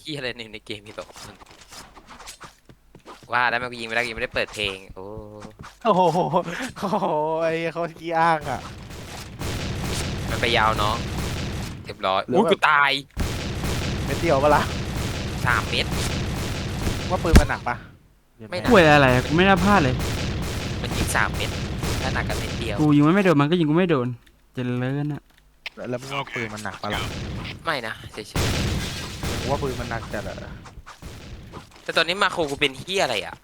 ที่อะไรในในเกมมีสองคนว่าแล้วมันก็ยิงไม่ได้ยิงไม่ได้เปิดเพลง โอ้โอ้โหโอ้โหไอ้เขาขี้อ้างอะ มันไปยาวน้องเรียบร้อยหรืออุ้ยแบบกูตายเม็ดเดียวปะล่ะสามเม็ด ว่าปืนมันหนักปะไม่หนักป่วยอะไรกูไม่น่าพลาดเลย มันยิงสามเม็ดถ้าหนักกันเม็ดเดียว กูยิงมันไม่โดนมันก็ยิงกูไม่โดนเจริญอะแล้วมึงว่าปืนมันหนักปะล่ะไม่นะเฉยกู ว่าปืนมันหนักจัดอะๆแต่ตอนนี้มาโคกูเป็นที่อะไรอะ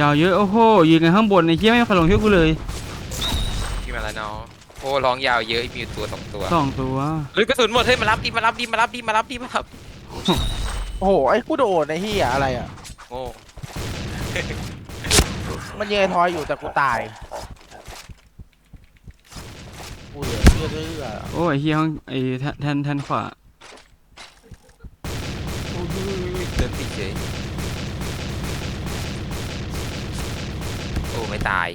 ยาวเยอะ โอ้โหยิงกันข้างบนไอ้เหี้ยไม่มีใครลงช่วยกูเลยพี่มาแล้วน้อง โอ้ร้องยาวเยอะมีอยู่ตัวสองตัวสองตัวเฮ้ยกระสุนหมดเฮ้ยมารับดิมารับดิมารับดิมารับดิมารับโอ้โห ไอ้กูโดนไอ้เหี้ยอะไรอะ โง่มันยิงไอ้ทอยอยู่แต่กูตาย กูเหลือเชื่อเรื่อโอ้ยไอ้เหี้ยห้องไอ้แทนแทนแทนขวาอุ้ยเดินติดเฉยโอ้ไม่ตาย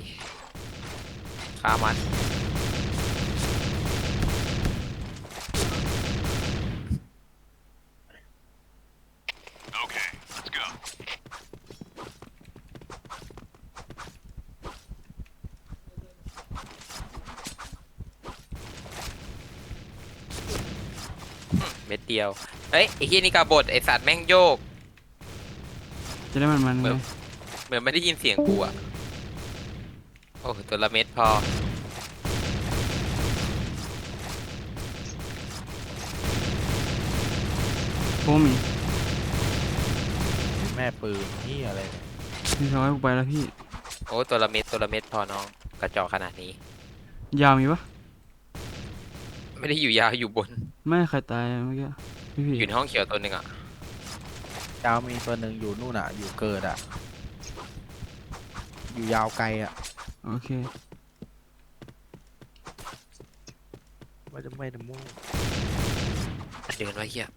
ฆ่ามัน เม็ดเดียว เฮ้ยไอ้ที่นี่กาบดไอสัตว์แม่งโยก จะได้มันมันเอไงอเหมือนไม่ได้ยินเสียงกูอะโอ้ตัวละเม็ดพอโอ้มีแม่ปืนเหี้ยอะไรเนี่ยพี่ร้อยกูไปแล้วพี่ โอ้ตัวละเม็ดตัวละเม็ดพอน้อง กระจอกขนาดนี้ ยาวมีปะ ไม่ได้อยู่ยาวอยู่บน ไม่ใครตายเมื่อกี้พี่พี่อยู่ในห้องเขียวตัวหนึ่งอะยาวมีตัวหนึ่งอยู่นู่นอะ อยู่เกิดอะ อยู่ยาวไกลอะโอเคว่าจะไม่ดมูเดินไว้เฮีย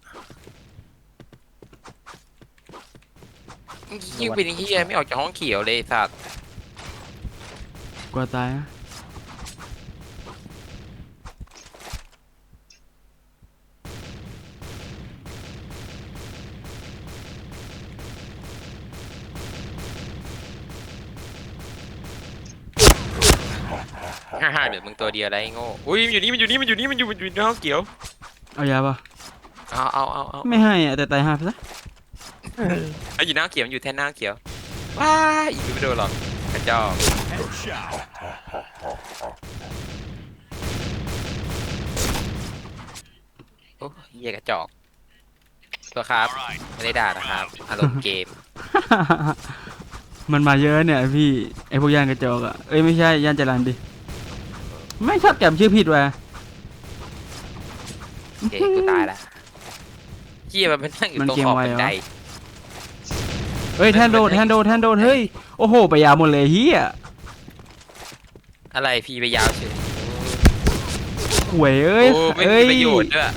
ยิ่งเป็นเฮียไม่ออกจากห้องเขียวเลยไอ้สัตว์กลัวตายนะ ฮ่าฮ่าเดี๋ยวมึงตัวเดียวอะไรโง่อุ้ยมันอยู่นี่มันอยู่นี่มันอยู่นี่มันอยู่มันอยู่ในห้องเขียวเอายาปะเอาเอาเอาเอาไม่ให้อะแต่ตายหาไปซะเอาอยู่หน้าเขียวมันอยู่แท่นหน้าเขียวว้ายอีกไม่โดนหรอกกระจอกโอ้เหี้ยกระจอกตัวครับไม่ได้ด่านะครับอารมณ์เกม มันมาเยอะเนี่ยพี่ไอพวกย่านกระจอกอะเอ้ยไม่ใช่ย่านจรันดิ ไม่ชอบจำชื่อผิดว่ะเจ๊กูตายละเหี้ยมันเป็นนั่งอยู่ตรงขอบบันไดเฮ้ยแทนโดนแทนโดนแทนโดนเฮ้ยโอ้โหไปยาวหมดเลยเฮียอะไรพี่ไปยาวเฉยหวยเอ้ยโอ้ไม่เอ้มียประโยชน์ด้วย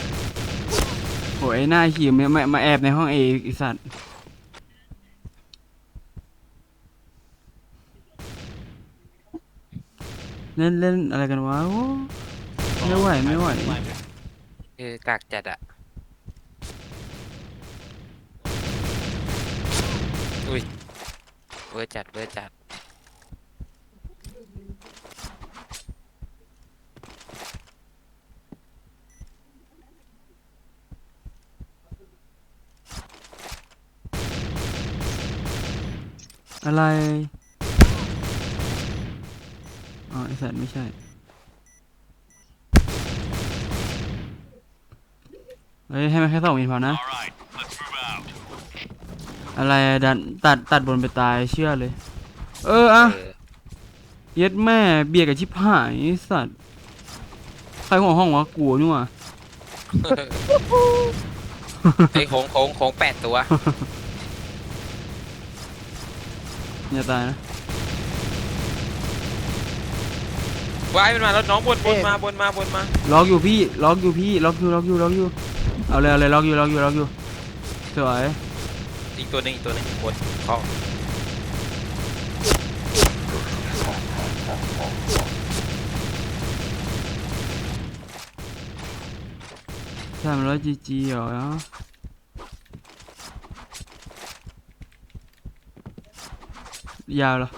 หวยหน้าขีมมามาแอบในห้องเอไอสัตว์ เล่นเล่นอะไรกันวะโอ้ไม่ไหวไม่ไหวเออกากจัดอะอุ้ยเวอร์จัดเวอร์จัดอะไรอ๋อ ไอสัตว์ไม่ใช่ เฮ้ย ให้มันแค่สองมิลพอนะ อะไรอะดันตัดตัดบนไปตายเชื่อเลย เอออะเออเย็ดแม่เบียร์กับชิบหายไอ้สัตว์ ใครหัวห้องวะกูนี่หว่า ไอ้โค้งโค้งโค้งแปดตัว อย่าตายนะ ว้ายมันมาแล้วน้องบนบนมาบนมาบนมาล็อกอยู่พี่ล็อกอยู่พี่ล็อกอยู่ล็อกอยู่ล็อกอยู่เอาเลยเอาเลยล็อกอยู่ล็อกอยู่ล็อกอยู่สวยอีกตัวหนึงอีกตัวหนึงบนข้อสามร้อยจีจีเหรอยาวเหรอ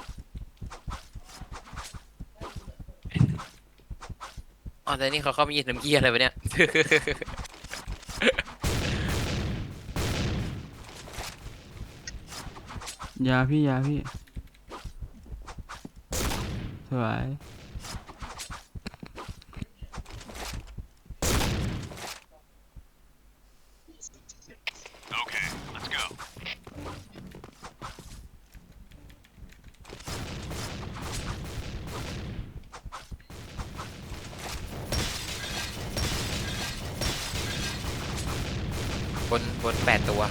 อ๋อแต่นี่เขาเข้ามายิงน้ำเยี่ยอะไรวะเนี่ย ยาพี่ยาพี่สวย บนบนแปดตัว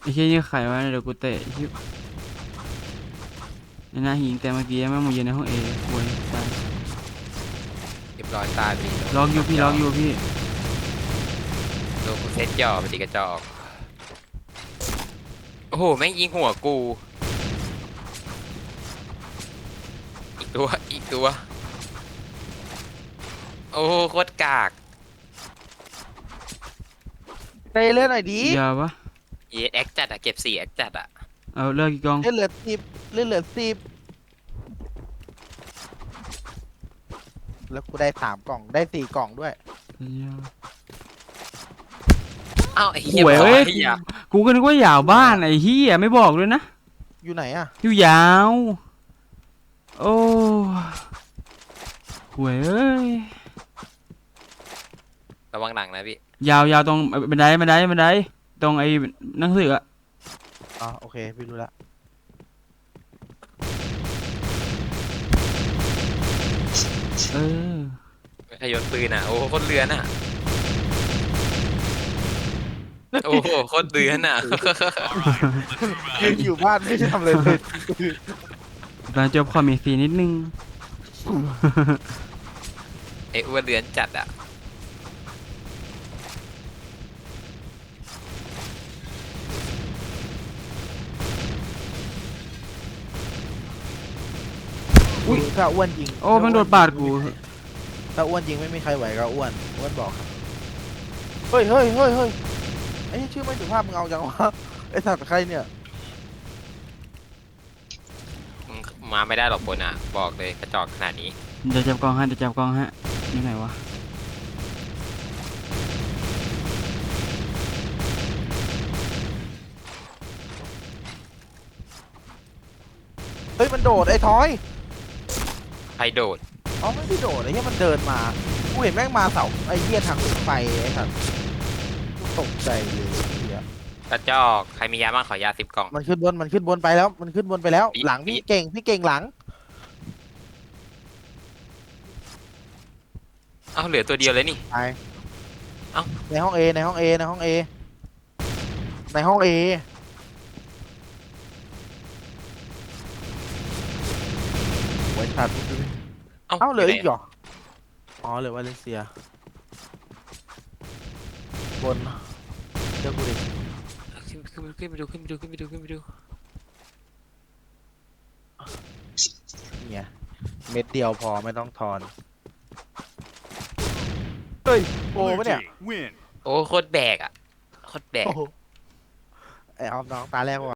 ไอ้เชี่ยนี่ไขวะเดี๋ยวกูเตะชิบในหน้าหิงแต่เมื่อกี้แม่งมาเย็นในห้องเอควยตายเรียบร้อยตายไปดิล็อกอยู่พี่ล็อกอยู่พี่โดนกูเซ็ตจ่อไปดิกระจอก โอ้โห แม่งยิงหัวกู อีกตัว อีกตัว โอ้โหโคตรกาก ใจเลือนหน่อยดียาวปะเยสแอคจัดอะเก็บสี่แอคจัดอะเอาเลิกกี่กองเลื่อนเหลือสิบเลือนเหลือสิบแล้วกูได้สามกล่องได้สี่กล่องด้วยยาวอ้าวไอ้เหี้ยหวยบอกเอ้ย ไอ้เหี้ยกูก็นึกว่ายาวบ้านไอ้เฮียไม่บอกเลยนะอยู่ไหนอะอยู่ยาว โอ้หวยเอ้ยระวังหลังนะพี่ ยาวยาวตรงบันไดบันไดบันไดตรงไอ้หนังสืออะอ๋อโอเคพี่รู้ละเออขยนปืนอะโอ้โหโคตรเลือนอะโอ้โหโคตรเลือนอะยืนอยู่บ้านไม่ได้ทำอะไรเลยตอนจบคอมีสีนิดนึงไอ้อ้วนเลือนจัดอะ อุ้ยถ้าอ้วนยิงโอ้มันโดนปาดกูถ้าอ้วนยิงไม่มีใครไหวก็อ้วนอ้วนบอกครับเฮ้ยเฮ้ยเฮ้ยเฮ้ยไอ้ชื่อไม่สุภาพมึงเอาจังวะไอ้สัตว์ใครเนี่ยมึงมาไม่ได้หรอกบนอะบอกเลยกระจอกขนาดนี้เดี๋ยวจับกล้องฮะเดี๋ยวจับกล้องฮะอยู่ไหนวะเฮ้ยมันโดดไอ้ทอย ใครโดดอ๋อไม่ได้โดดไอ้เหี้ยมันเดินมากูเห็นแม่งมาเสาไอ้เหี้ยทางรถไฟไอ้สัตว์กูตกใจเลยไอ้เหี้ยกระจอกใครมียาบ้างขอยาสิบกล่อง มันขึ้นบนมันขึ้นบนไปแล้ว มันขึ้นบนไปแล้วอีหลังพี่อีเก่งพี่เก่งหลังเอ้าเหลือตัวเดียวเลยนี่ ไปเอ้า ในห้องเอในห้องเอในห้องเอในห้องเอ ไว้ชัดเอ้าเอ้าเหลือไหนอีกเหรอ อ๋อเหลือวาเลนเซีย บนเจ้ากูดิขึ้นขึ้นขึ้นไปดูขึ้นไปดูขึ้นไปดูขึ้นไปดูเนี่ยเม็ดเดียวพอไม่ต้องทอน เฮ้ย โอ้ปะเนี่ย Win. โอ้โคตรแบกอะโคตรแบก โอ้โหไอออมน้องตาแรกว่ะ